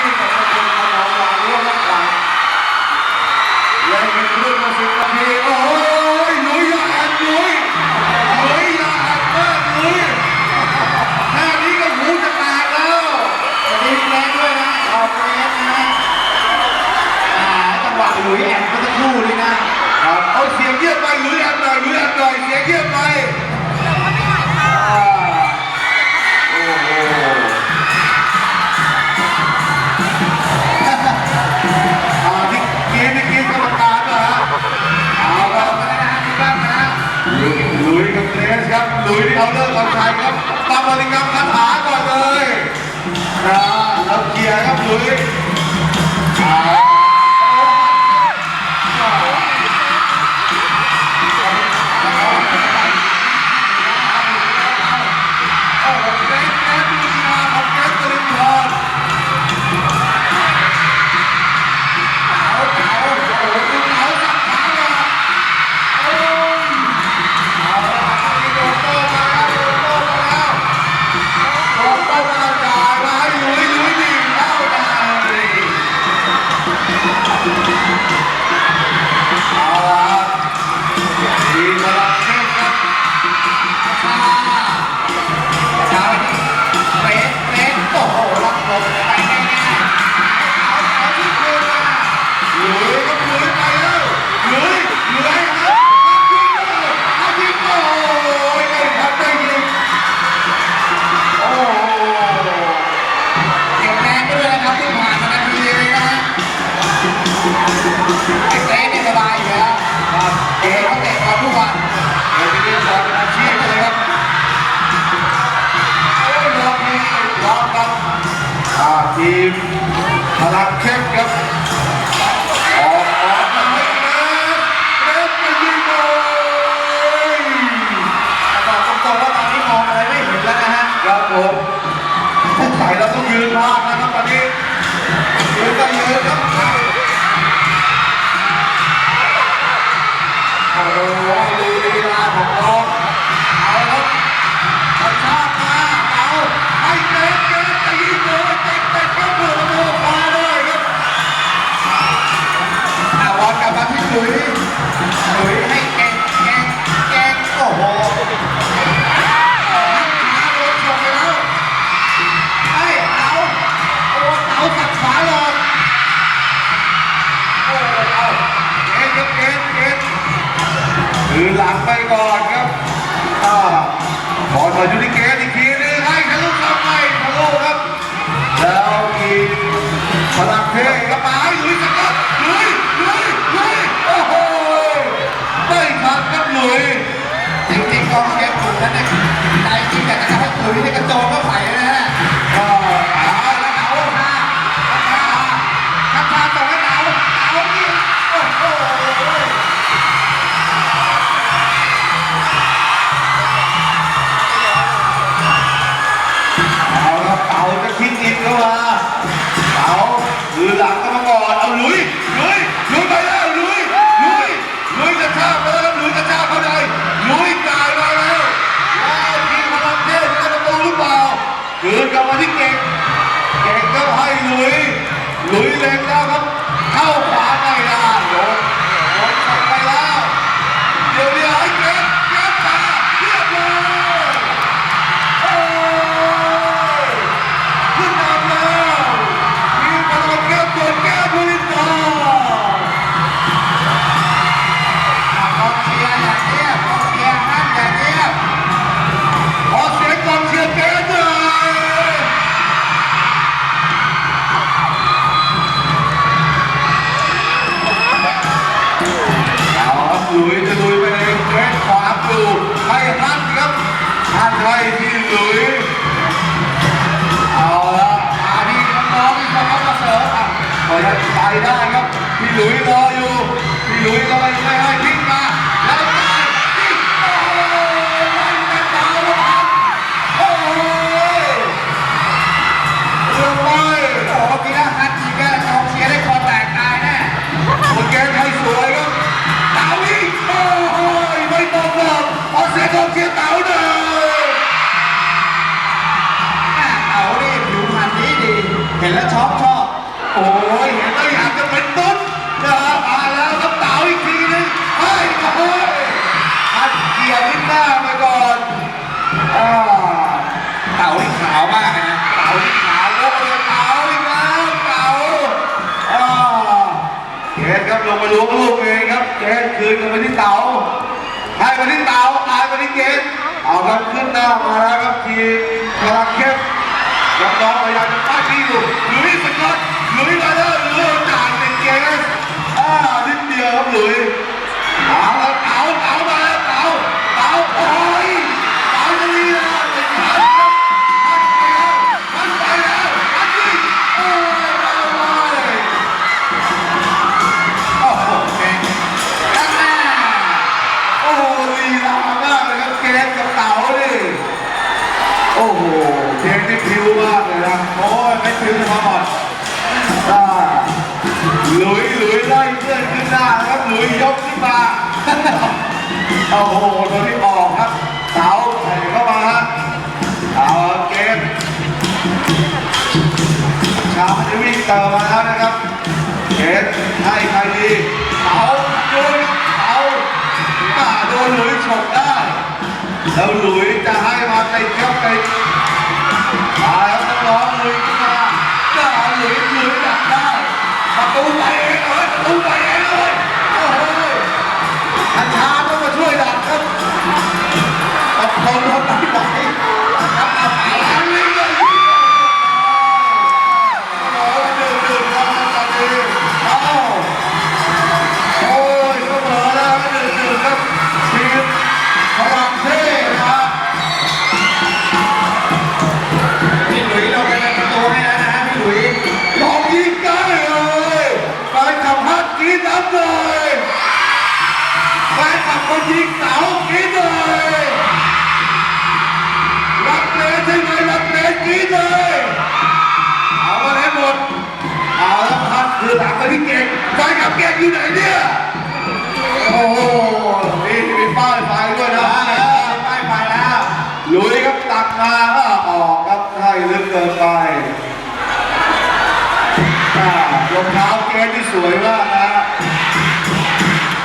Thank you. เราเลิกคนใทยครับตามบริกรรมคาถาก่อนเลยนะแล้วเกลียร์ครับลุย ทีมพลังเข้มครับออกขวาให้นะเกรฟมายิงเลยบอกตรงๆว่าตอนนี้มองอะไรไม่เห็นแล้วนะฮะครับผมผู้ถ่ายเราต้องยืนมากนะครับตอนนี้ยืนก็ยืนครับเอาดูลีลาของน้อง คือหลังไปก่อนครับก็บอลมายูนิเกตอีกทีนึงให้ทะลุเข้าไปทะลุครับ แล้วมีพลังเทกระบมาให้ลุยสักครับลุยลุยลุยโอ้โหไม่ทันครับลุยจริงๆกองเชียร์ผมนั้นเนี่ยใจจริงอยากจะให้ลุยในกระโจน เอาละทีน้องๆที่เขามาเสริมอะไปได้ครับพี่หลุยรออยู่พี่หลุยรอ แล้วชอบชอบโอ้ยเห็นแล้วอยากจะเป็นต้นนะฮะมาแล้วครัเต่าอีกทีนึงเฮ้ยโอ้ยอัดเกียร์ขึ้นหน้าไปก่อนเต่านี่ขาวมากนะเต่านี่ขาวโอ้ยเต่าอีกแล้วเต๋าอ่าเกนครับลงมาล้วงลูกเองครับเกนคืนกันไปที่เต่าให้ไปที่เต่าตายไปที่เกนเอาครับขึ้นหน้ามาแล้วครับทีมพลังเข้ม น้องพยายามจะป้ายที่อยู่หลุยสกอตหลุยส์มาแล้วหลุยจ่านเป็นเกมอ่านิดเดียวครับหลุยเอาล้วเอาเอามาเอาเอาโอ้ กขึ้นมา โอ้โหตัวนี้ออกครับ เสาใส่เข้ามาฮะเอาเกมชาวจะวิ่งเติมมาแล้วนะครับ เกมให้ใครดีเสาโดนเสาป่าโดนหลุยฉกได้ แล้วหลุยจะให้มาติดครับ อ่ารองเท้าเกสที่สวยมากนะ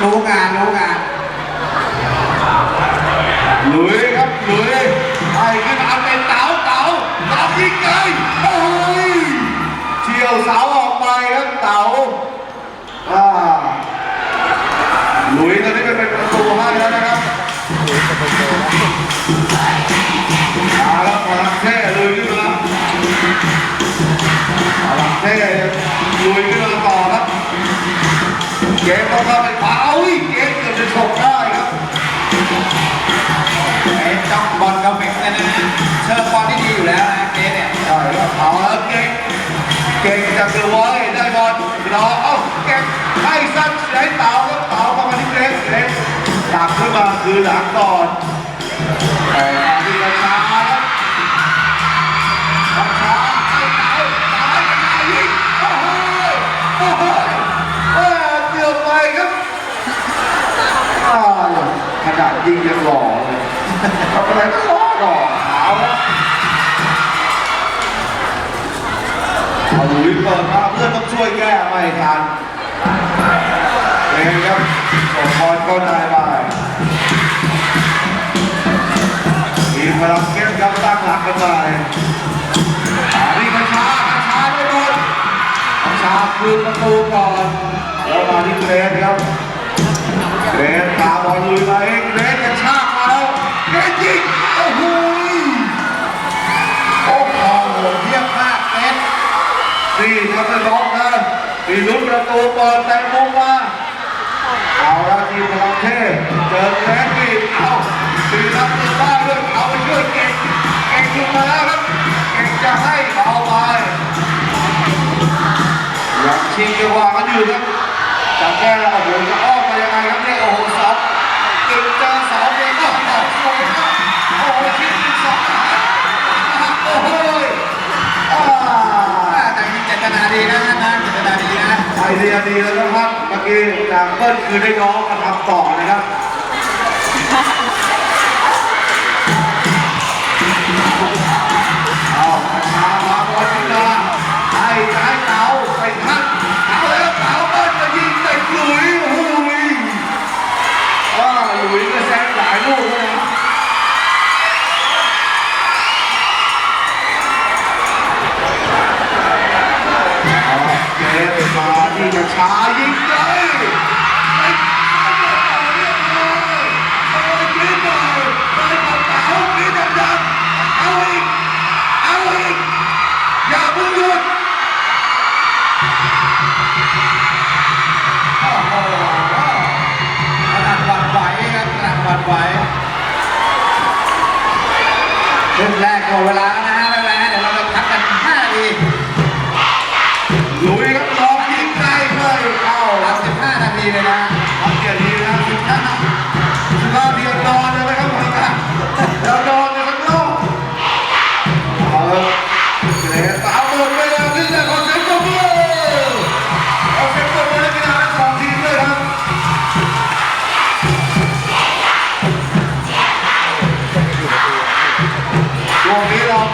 รู้งานรู้งานลุยครับลุยไอ้ขึ้นมาเป็นเต๋าเต๋าเต๋ายิงไกลโอ้ยเที่ยวเสา เกมต้องเข้าไปขวาอุ้ยเกมเกือบจะฉกได้ครับไอ้จ้องบอลกาเฟกเนี่ยนะเชิญบอลที่ดีอยู่แล้วนะเกสเนี่ยใช่ครับเอาแล้วเก่งเก่งจากเดอะวอยได้บอลรอเอ้าเก่งให้สั้นให้เต๋าครับเต๋าเข้ามาที่เกรสเกรสตักขึ้นมาคือหลังก่อนแต่ที่กระชาครับกระชาให้เต๋าเต๋าให้กระชายิงโอ้โหโอ้โห ยิงยังหล่อเลยทำอะไรก็หล่อหล่อเอาวเอาหลุยเปิดมาเพื่อนต้องช่วยแก้ไม่ทันเองครับส่งบอลเข้าได้ไปทีมพลังเข้มครับตั้งหลักกันไปอานี่กระชากระชาได้บอลกระชาคืนประตูก่อนแล้วมาที่เกรนครับเกรนตาบอลลุยมาเอง ยิงโอ้โหโอ้โหเยี่ยมมากเกสนี่ทำให้ล็อกนะมีลุ้นประตูเปิดแต่มุมมาเอาละทีมพลังเทพเจอแกรนด์บีดเอาตีรับเงินได้ด้วยเอาไปช่วยเก่งเก่งลงมาแล้วครับเก่งจะให้เอาไปยังชิงจังหวะกันอยู่ครับจะแก้โอ้โหจะอ้อมไปยังไงครับเนี่ยโอ้โห ไอเดียดีแล้วนะครับเมื่อกี้จากเบิ้ลคือได้น้องมาทำต่อนะครับ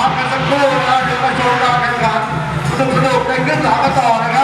อนกันสักครู่นะครับเดี๋ยวมาชมการแข่งขันสนุกสนุกในครึ่งหลังกันต่อนะครับ